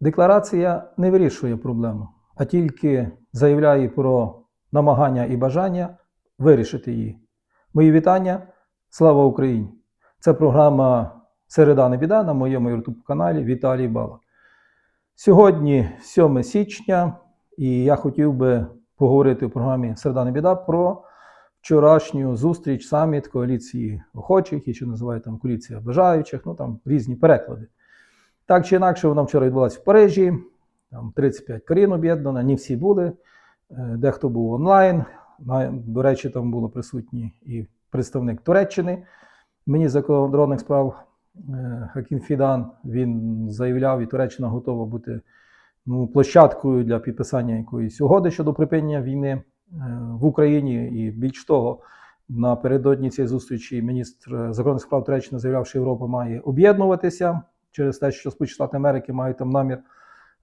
Декларація не вирішує проблему, а тільки заявляє про намагання і бажання вирішити її. Мої вітання. Слава Україні! Це програма Середа не біда на моєму youtube каналі Віталій Бала. Сьогодні 7 січня, і я хотів би поговорити в програмі Середа не біда про вчорашню зустріч саміт коаліції охочих, і що називають там коаліція бажаючих, ну там різні переклади. Так чи інакше, вона вчора відбулася в Парижі, там 35 країн об'єднано, не всі були, е, дехто був онлайн. До речі, там було присутній і представник Туреччини. Мені закордонних справ е, Хакін Фідан він заявляв, і Туреччина готова бути ну, площадкою для підписання якоїсь угоди щодо припинення війни е, в Україні. І більш того, напередодні цієї зустрічі міністр закордонних справ Туреччини заявляв, що Європа має об'єднуватися через те, що Сполучені Штати Америки мають там намір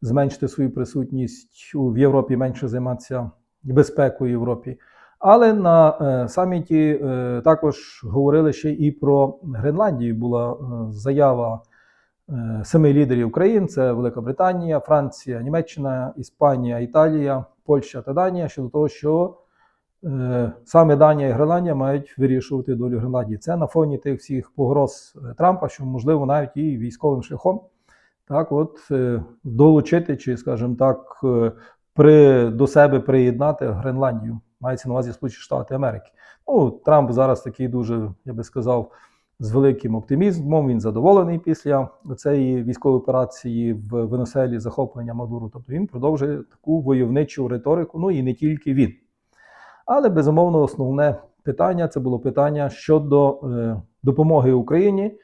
зменшити свою присутність в Європі, менше займатися безпекою Європі. Але на е, саміті е, також говорили ще і про Гренландію. Була е, заява семи лідерів країн: це Велика Британія, Франція, Німеччина, Іспанія, Італія, Польща та Данія щодо того, що саме Данія і Гренландія мають вирішувати долю Гренландії. Це на фоні тих всіх погроз е, Трампа, що можливо навіть і військовим шляхом так, от е, долучити, чи, скажімо так, е, при, до себе приєднати Гренландію. Мається на увазі Сполучені Штати Америки. Ну, Трамп зараз такий дуже, я би сказав, з великим оптимізмом. Він задоволений після цієї військової операції в Венеселі захоплення Мадуру. Тобто він продовжує таку войовничу риторику, ну і не тільки він. Але безумовно, основне питання це було питання щодо е, допомоги Україні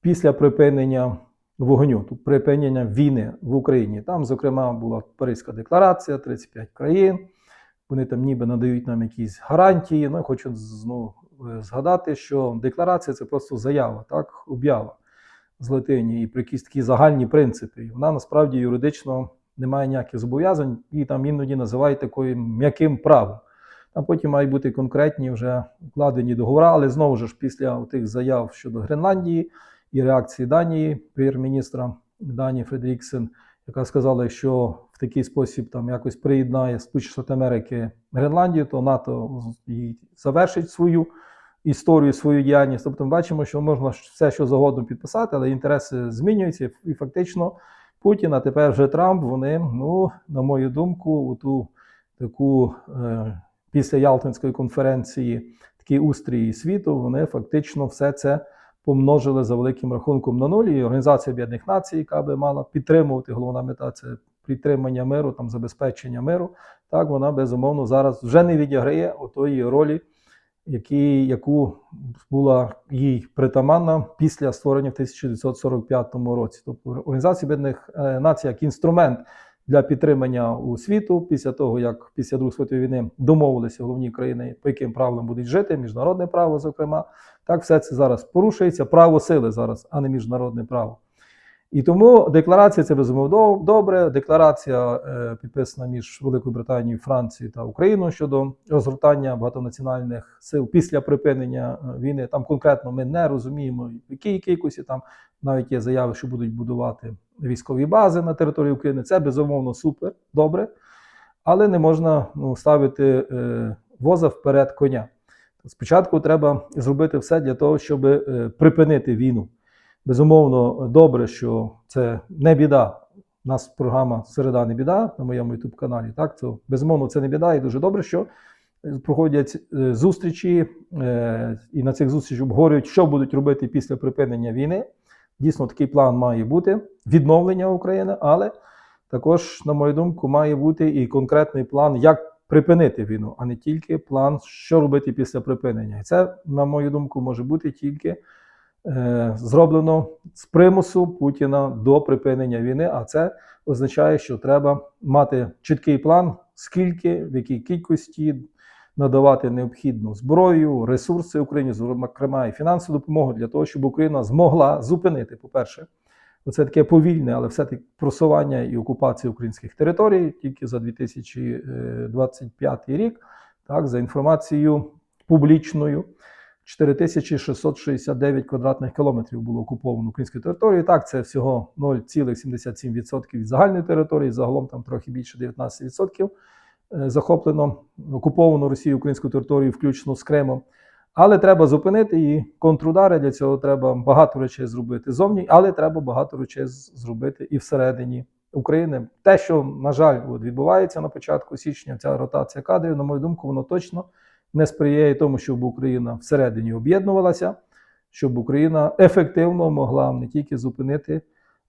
після припинення вогню, припинення війни в Україні. Там, зокрема, була Паризька декларація, 35 країн. Вони там ніби надають нам якісь гарантії. Ну, хочу знову е, згадати, що декларація це просто заява, так, об'ява з латині і про якісь такі загальні принципи. І Вона насправді юридично не має ніяких зобов'язань, і там іноді називають такою м'яким правом. Там потім мають бути конкретні вже укладені договори, але знову ж після тих заяв щодо Гренландії і реакції Данії, прем'єр-міністра Данії Фредріксен, яка сказала, що в такий спосіб там якось приєднає Сполучені Штати Америки Гренландію, то НАТО завершить свою історію, свою діяльність. Тобто ми бачимо, що можна все, що завгодно підписати, але інтереси змінюються, і фактично Путін, а тепер вже Трамп, вони, ну, на мою думку, у ту таку е, після Ялтинської конференції такий устрій світу, вони фактично все це помножили за великим рахунком на нуль. І Організація Об'єднаних Націй, яка би мала підтримувати, головна мета це підтримання миру, там забезпечення миру. Так вона безумовно зараз вже не відіграє отої ролі, які, яку була їй притаманна після створення в 1945 році. Тобто Організація Об'єднаних е, Націй як інструмент для підтримання у світу після того, як після Другої світової війни домовилися головні країни, по яким правилам будуть жити, міжнародне право, зокрема. Так, все це зараз порушується. Право сили зараз, а не міжнародне право. І тому декларація це безумовно добре. Декларація е, підписана між Великою Британією, Францією та Україною щодо розгортання багатонаціональних сил після припинення е, війни. Там конкретно ми не розуміємо, в якій кількості там навіть є заяви, що будуть будувати військові бази на території України. Це безумовно супер, добре, але не можна ну, ставити е, воза вперед коня. Спочатку треба зробити все для того, щоб е, припинити війну. Безумовно, добре, що це не біда. У нас програма Середа не біда на моєму youtube каналі. Так, це безумовно це не біда, і дуже добре, що е, проходять е, зустрічі, е, і на цих зустрічах обговорюють, що будуть робити після припинення війни. Дійсно, такий план має бути відновлення України, але також, на мою думку, має бути і конкретний план, як припинити війну, а не тільки план, що робити після припинення. І це, на мою думку, може бути тільки зроблено з примусу Путіна до припинення війни. А це означає, що треба мати чіткий план, скільки, в якій кількості надавати необхідну зброю, ресурси Україні, зокрема і фінансову допомогу для того, щоб Україна змогла зупинити, по-перше, оце таке повільне, але все-таки просування і окупація українських територій тільки за 2025 рік, так, за інформацією публічною. 4669 квадратних кілометрів було окуповано української території. Так, це всього 0,77% від загальної території, загалом там трохи більше 19% е, захоплено окуповано Росією українську територію, включно з Кримом. Але треба зупинити і контрудари для цього треба багато речей зробити зовні, але треба багато речей зробити і всередині України. Те, що, на жаль, от відбувається на початку січня, ця ротація кадрів, на мою думку, воно точно не сприяє тому, щоб Україна всередині об'єднувалася, щоб Україна ефективно могла не тільки зупинити,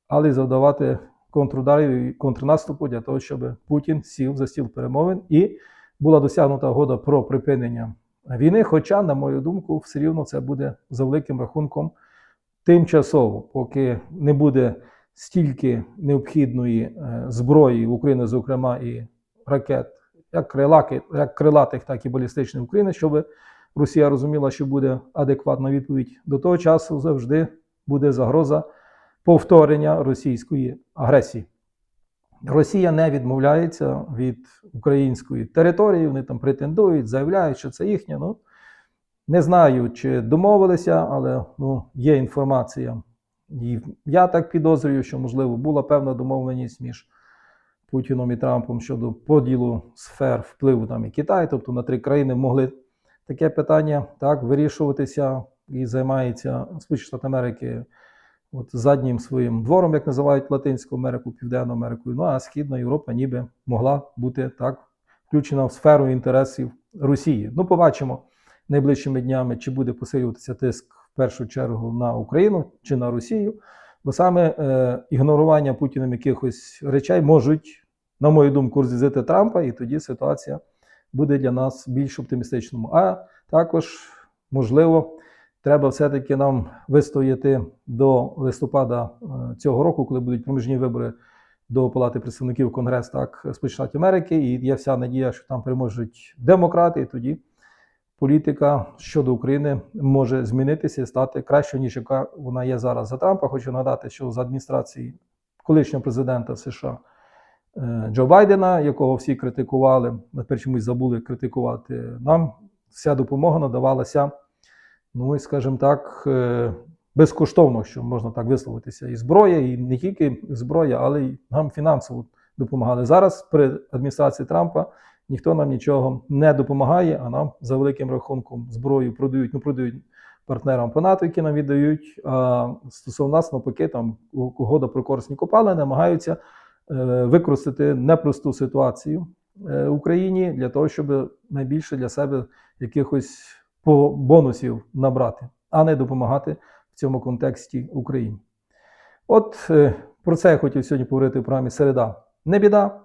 але й завдавати контрударів і контрнаступу для того, щоб Путін сів за стіл перемовин і була досягнута угода про припинення війни. Хоча, на мою думку, все рівно це буде за великим рахунком тимчасово, поки не буде стільки необхідної е, зброї в Україні, зокрема і ракет, як крилаки, як крилатих, так і балістичних України, щоб Росія розуміла, що буде адекватна відповідь. До того часу завжди буде загроза повторення російської агресії. Росія не відмовляється від української території, вони там претендують, заявляють, що це їхнє. Ну, не знаю, чи домовилися, але ну, є інформація. І я так підозрюю, що, можливо, була певна домовленість між Путіном і Трампом щодо поділу сфер впливу там і Китай, тобто на три країни могли таке питання так вирішуватися і займається Сполучені Штати Америки от заднім своїм двором, як називають Латинську Америку, Південну Америку. Ну а Східна Європа ніби могла бути так включена в сферу інтересів Росії. Ну, побачимо найближчими днями, чи буде посилюватися тиск в першу чергу на Україну чи на Росію. Бо саме е, ігнорування Путіним якихось речей можуть, на мою думку, розрізати Трампа, і тоді ситуація буде для нас більш оптимістичною. А також, можливо, треба все-таки нам вистояти до листопада е, цього року, коли будуть проміжні вибори до Палати представників Конгрес так Сполучених Штатів Америки, і є вся надія, що там переможуть демократи, і тоді політика щодо України може змінитися і стати кращою, ніж яка вона є зараз за Трампа. Хочу нагадати, що з адміністрації колишнього президента США е, Джо Байдена, якого всі критикували, тепер чомусь забули критикувати, нам вся допомога надавалася, ну і скажімо так, е, безкоштовно, що можна так висловитися, і зброя, і не тільки зброя, але й нам фінансово допомагали. Зараз при адміністрації Трампа ніхто нам нічого не допомагає, а нам за великим рахунком зброю продають, ну продають партнерам по НАТО, які нам віддають. А стосовно нас, навпаки, там угода про корисні копали намагаються е, використати непросту ситуацію е, Україні для того, щоб найбільше для себе якихось по бонусів набрати, а не допомагати в цьому контексті Україні. От е, про це я хотів сьогодні поговорити в програмі Середа. Не біда.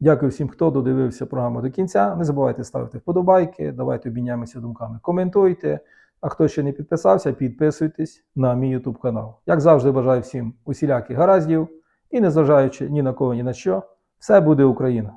Дякую всім, хто додивився програму до кінця. Не забувайте ставити вподобайки, давайте обміняємося думками, коментуйте. А хто ще не підписався, підписуйтесь на мій YouTube канал. Як завжди, бажаю всім усіляких гараздів і, незважаючи ні на кого, ні на що, все буде Україна!